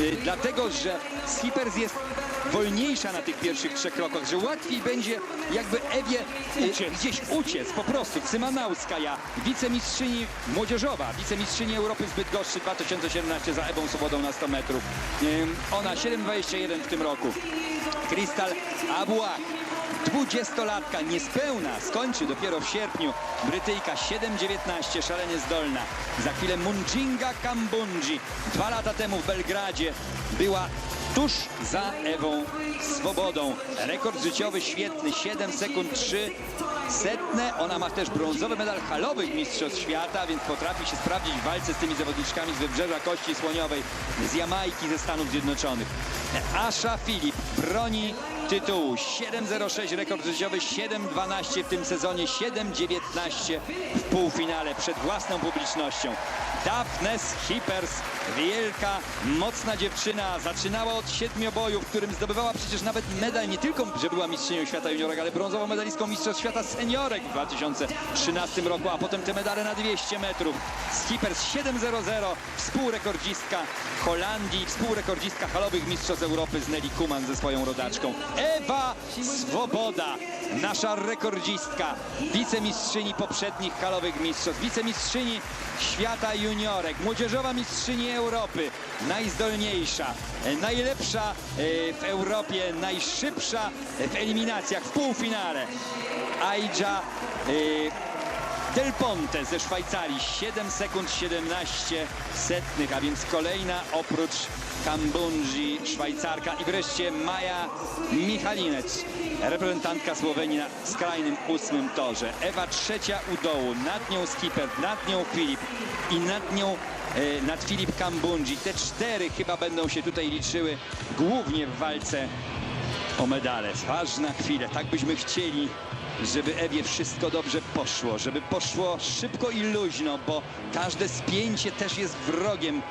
y, dlatego że Skippers jest wolniejsza na tych pierwszych trzech krokach, że łatwiej będzie jakby Ewie y, Uciec. gdzieś uciec po prostu. Cymanauskaja, wicemistrzyni młodzieżowa, wicemistrzyni Europy z Bydgoszczy 2017 za Ewą Swobodą na 100 metrów. Ona 7,21 w tym roku. Krystal Abouak. Dwudziestolatka niespełna skończy dopiero w sierpniu. Brytyjka 7,19, szalenie zdolna. Za chwilę Munjinga Kambundji. Dwa lata temu w Belgradzie była tuż za Ewą Swobodą. Rekord życiowy świetny, 7 sekund 3 setne. Ona ma też brązowy medal halowych Mistrzostw Świata, więc potrafi się sprawdzić w walce z tymi zawodniczkami z Wybrzeża Kości Słoniowej, z Jamajki, ze Stanów Zjednoczonych. Asha Filip broni tytułu 7.06 rekord życiowy, 7.12 w tym sezonie, 7.19 w półfinale przed własną publicznością. Daphne Hippers, wielka, mocna dziewczyna, zaczynała od siedmioboju, w którym zdobywała przecież nawet medal, nie tylko, że była mistrzynią świata juniorek, ale brązową medalistką Mistrzostw Świata seniorek w 2013 roku, a potem te medale na 200 metrów. Skippers 7.00, współrekordzistka Holandii, współrekordzistka halowych Mistrzostw Europy z Nelly Kuman ze swoją rodaczką. Ewa Swoboda, nasza rekordzistka, wicemistrzyni poprzednich halowych mistrzostw, wicemistrzyni świata juniorek, młodzieżowa mistrzyni Europy, najzdolniejsza, najlepsza e, w Europie, najszybsza w eliminacjach, w półfinale. Aidża e, Del Ponte ze Szwajcarii 7 sekund 17 setnych, a więc kolejna oprócz Kambundzi Szwajcarka i wreszcie Maja Michalinec, reprezentantka Słowenii na skrajnym ósmym torze. Ewa trzecia u dołu, nad nią Skipper, nad nią Filip i nad nią e, nad Filip Kambundzi. Te cztery chyba będą się tutaj liczyły głównie w walce o medale. Ważna chwila, tak byśmy chcieli, żeby Ewie wszystko dobrze poszło, żeby poszło szybko i luźno, bo każde spięcie też jest wrogiem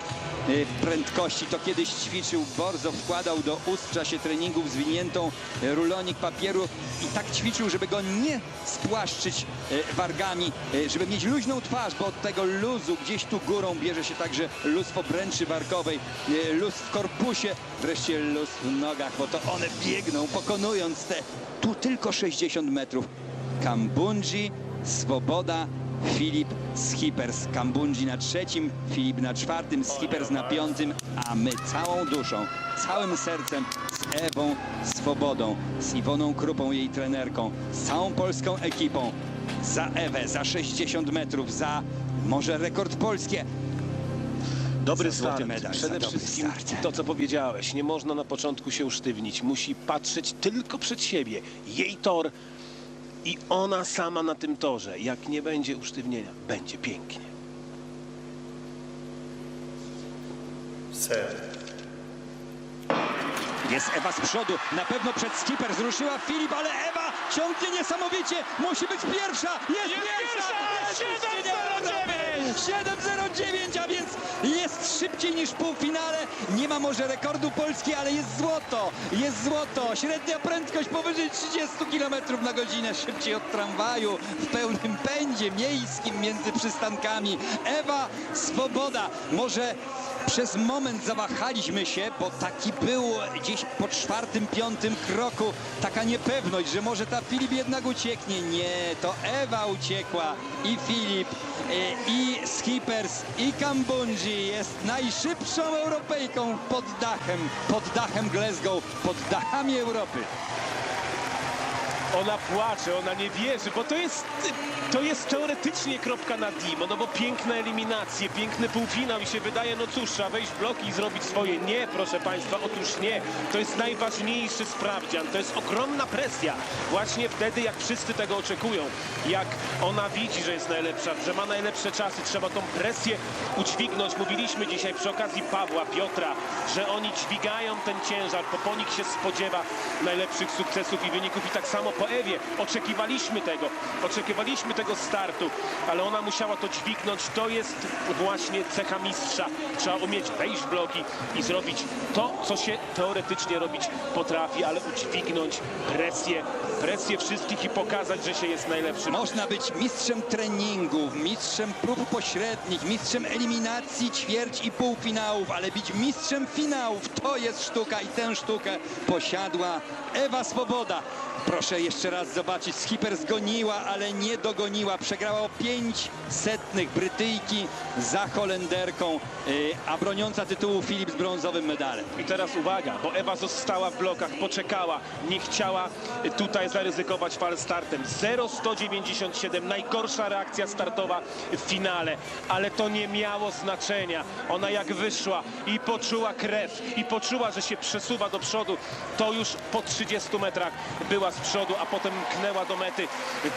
y, prędkości. To kiedyś ćwiczył Borzo, wkładał do ust w czasie treningów zwiniętą rulonik papieru i tak ćwiczył, żeby go nie spłaszczyć y, wargami, y, żeby mieć luźną twarz, bo od tego luzu gdzieś tu górą bierze się także luz w obręczy barkowej, y, luz w korpusie, wreszcie luz w nogach, bo to one biegną, pokonując te tu tylko 60 metrów. Kambundzi, Swoboda, Filip Skippers. Kambundzi na trzecim, Filip na czwartym, Skippers na piątym, a my całą duszą, całym sercem z Ewą Swobodą, z Iwoną Krupą, jej trenerką, z całą polską ekipą. Za Ewę, za 60 metrów, za może rekord polskie. Dobry start. medal, Przede wszystkim start. to, co powiedziałeś. Nie można na początku się usztywnić. Musi patrzeć tylko przed siebie. Jej tor i ona sama na tym torze. Jak nie będzie usztywnienia, będzie pięknie. set. Jest Ewa z przodu, na pewno przed skipper zruszyła Filip, ale Ewa ciągnie niesamowicie, musi być pierwsza, jest, Jest pierwsza! pierwsza! 7.09, a więc jest szybciej niż półfinale, nie ma może rekordu Polski, ale jest złoto, jest złoto, średnia prędkość powyżej 30 km na godzinę, szybciej od tramwaju, w pełnym pędzie miejskim między przystankami. Ewa Swoboda, może przez moment zawahaliśmy się, bo taki był gdzieś po czwartym, piątym kroku taka niepewność, że może ta Filip jednak ucieknie. Nie, to Ewa uciekła. I Filip, e, i Skippers, i Kambundzi jest najszybszą Europejką pod dachem, pod dachem Glasgow, pod dachami Europy. Ona płacze, ona nie wierzy, bo to jest, to jest teoretycznie kropka na dimo, no bo piękne eliminacje, piękny półfinał i się wydaje, no cóż, trzeba wejść w bloki i zrobić swoje. Nie, proszę Państwa, otóż nie. To jest najważniejszy sprawdzian, to jest ogromna presja. Właśnie wtedy, jak wszyscy tego oczekują, jak ona widzi, że jest najlepsza, że ma najlepsze czasy, trzeba tą presję udźwignąć. Mówiliśmy dzisiaj przy okazji Pawła, Piotra, że oni dźwigają ten ciężar, Poponik się spodziewa najlepszych sukcesów i wyników i tak samo po Ewie. Oczekiwaliśmy tego, oczekiwaliśmy tego startu, ale ona musiała to dźwignąć. To jest właśnie cecha mistrza. Trzeba umieć wejść w bloki i zrobić to, co się teoretycznie robić potrafi, ale udźwignąć presję, presję wszystkich i pokazać, że się jest najlepszym. Można być mistrzem treningów, mistrzem prób pośrednich, mistrzem eliminacji ćwierć i półfinałów, ale być mistrzem finałów to jest sztuka i tę sztukę posiadła Ewa Swoboda. Proszę jeszcze raz zobaczyć, Skipper zgoniła, ale nie dogoniła. Przegrała o pięć setnych Brytyjki za Holenderką, yy, a broniąca tytułu Filip z brązowym medalem. I teraz uwaga, bo Ewa została w blokach, poczekała, nie chciała tutaj zaryzykować fal startem. 0,197, najgorsza reakcja startowa w finale, ale to nie miało znaczenia. Ona jak wyszła i poczuła krew i poczuła, że się przesuwa do przodu, to już po 30 metrach była z przodu, a potem mknęła do mety.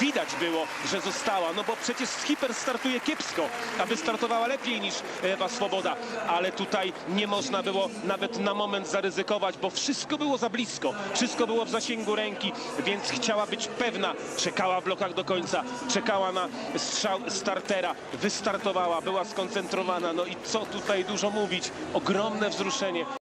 Widać było, że została, no bo przecież skipper startuje kiepsko, aby startowała lepiej niż Ewa Swoboda, ale tutaj nie można było nawet na moment zaryzykować, bo wszystko było za blisko, wszystko było w zasięgu ręki, więc chciała być pewna, czekała w blokach do końca, czekała na strzał startera, wystartowała, była skoncentrowana, no i co tutaj dużo mówić, ogromne wzruszenie.